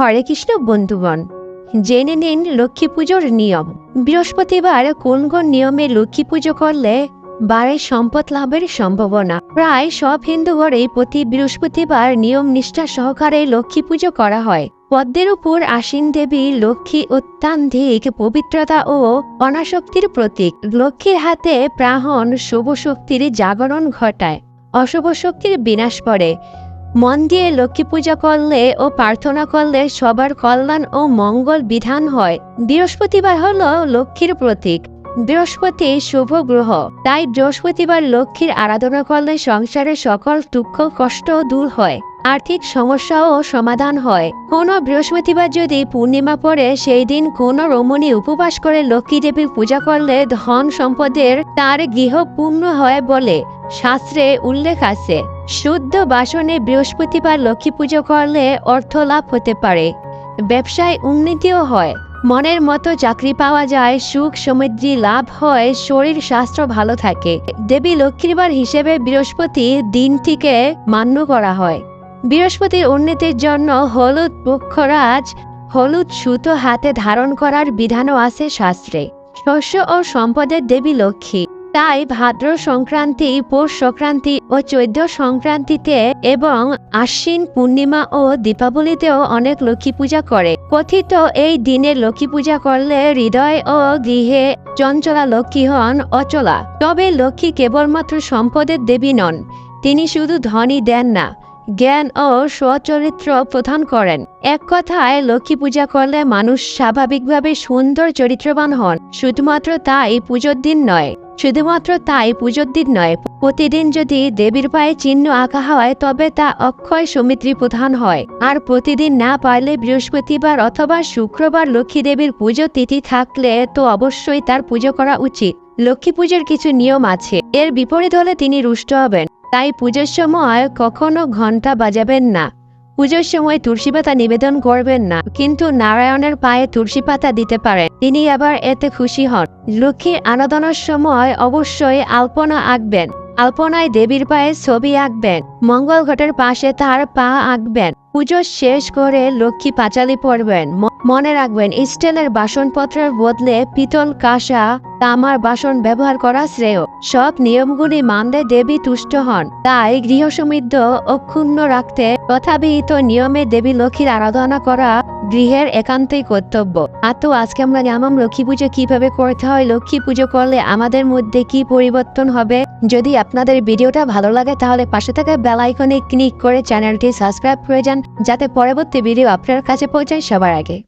হরে কৃষ্ণ বন্ধুগণ, জেনে নিন লক্ষ্মী পুজোর নিয়ম। বৃহস্পতিবার কোন কোন নিয়মে লক্ষ্মী পুজো করলে বারে সম্পদ লাভের সম্ভাবনা? প্রায় সব হিন্দু ঘরেই প্রতি বৃহস্পতিবার নিয়ম নিষ্ঠা সহকারে লক্ষ্মী পুজো করা হয়। পদ্মের উপর আসীন দেবী লক্ষ্মী অত্যাধিক পবিত্রতা ও অনাসক্তির প্রতীক। লক্ষ্মীর হাতে প্রাহণ শুভ শক্তির জাগরণ ঘটায়। অশুভ শক্তির বিনাশ করে। মন দিয়ে লক্ষ্মী পূজা করলে ও প্রার্থনা করলে সবার কল্যাণ ও মঙ্গল বিধান হয়। বৃহস্পতিবার হল লক্ষ্মীর প্রতীক। বৃহস্পতি শুভ গ্রহ। তাই বৃহস্পতিবার লক্ষ্মীর আরাধনা করলে সংসারের সকল দুঃখ, কষ্ট দূর হয়, আর্থিক সমস্যাও সমাধান হয়। কোনো বৃহস্পতিবার যদি পূর্ণিমা পড়ে, সেই দিন কোনো রমণী উপবাস করে লক্ষ্মী দেবীর পূজা করলে ধন সম্পদের তার গৃহ পূর্ণ হয় বলে শাস্ত্রে উল্লেখ আছে। শুদ্ধ বাসনে বৃহস্পতিবার লক্ষ্মী পুজো করলে অর্থ লাভ হতে পারে। ব্যবসায় উন্নতিও হয়। মনের মতো চাকরি পাওয়া যায়, সুখ সমৃদ্ধি লাভ হয়, শরীর স্বাস্থ্য ভালো থাকে। দেবী লক্ষ্মীবার হিসেবে বৃহস্পতি দিনটিকে মান্য করা হয়। বৃহস্পতির উন্নতির জন্য হলুদ বক্ষরাজ, হলুদ সুতো হাতে ধারণ করার বিধানও আছে শাস্ত্রে। শস্য ও সম্পদের দেবী লক্ষ্মী। তাই ভাদ্র সংক্রান্তি, পৌষ সংক্রান্তি ও চৈত্র সংক্রান্তিতে এবং আশ্বিন পূর্ণিমা ও দীপাবলিতেও অনেক লক্ষ্মী পূজা করে। কথিত এই দিনে লক্ষ্মী পূজা করলে হৃদয় ও গৃহে চঞ্চলা লক্ষ্মী হন অচলা। তবে লক্ষ্মী কেবলমাত্র সম্পদের দেবী নন, তিনি শুধু ধনই দেন না, জ্ঞান ও স্বচরিত্র প্রদান করেন। এক কথায়, লক্ষ্মী পূজা করলে মানুষ স্বাভাবিকভাবে সুন্দর চরিত্রবান হন, শুধুমাত্র তাই পুজোর দিন নয়। শুধুমাত্র তাই পুজোর দিন নয়, প্রতিদিন যদি দেবীর পায়ে চিহ্ন আঁকা হয়, তবে তা অক্ষয় সমিত্রী প্রধান হয়। আর প্রতিদিন না পারলে বৃহস্পতিবার অথবা শুক্রবার লক্ষ্মী দেবীর পুজো তিথি থাকলে তো অবশ্যই তার পুজো করা উচিত। লক্ষ্মী পুজোর কিছু নিয়ম আছে। এর বিপরীত হলে তিনি রুষ্ট হবেন। তাই পুজোর সময় কখনো ঘণ্টা বাজাবেন না। পুজোর সময় তুলসী পাতা নিবেদন করবেন না, কিন্তু নারায়ণের পায়ে তুলসী পাতা দিতে পারেন তিনি আবার এতে খুশি হন। লক্ষ্মীর আনাদনের সময় অবশ্যই আলপনা আঁকবেন। আলপনায় দেবীর পায়ে ছবি আঁকবেন। মঙ্গল ঘটের পাশে তার পা আঁকবেন। পুজো শেষ করে লক্ষ্মী পাঁচালি পড়বেন মনে রাখবেন, স্টিলের বাসনপত্রের বদলে পিতল কাঁসা, তামার বাসন ব্যবহার করা শ্রেয়। সব নিয়মগুলি মানলে দেবী তুষ্ট হন। তাই গৃহ সমৃদ্ধ অক্ষুণ্ণ রাখতে তথাবিহিত নিয়মে দেবী লক্ষ্মীর আরাধনা করা গৃহের একান্তই কর্তব্য। আর তো আজকে আমরা জানাম লক্ষ্মী পুজো কীভাবে করতে হয়, লক্ষ্মী পুজো করলে আমাদের মধ্যে কি পরিবর্তন হবে? যদি আপনাদের ভিডিওটা ভালো লাগে তাহলে পাশে থাকা বেল আইকনে ক্লিক করে চ্যানেলটি সাবস্ক্রাইব করে যান, যাতে পরবর্তী ভিডিও আপনার কাছে পৌঁছায় সবার আগে।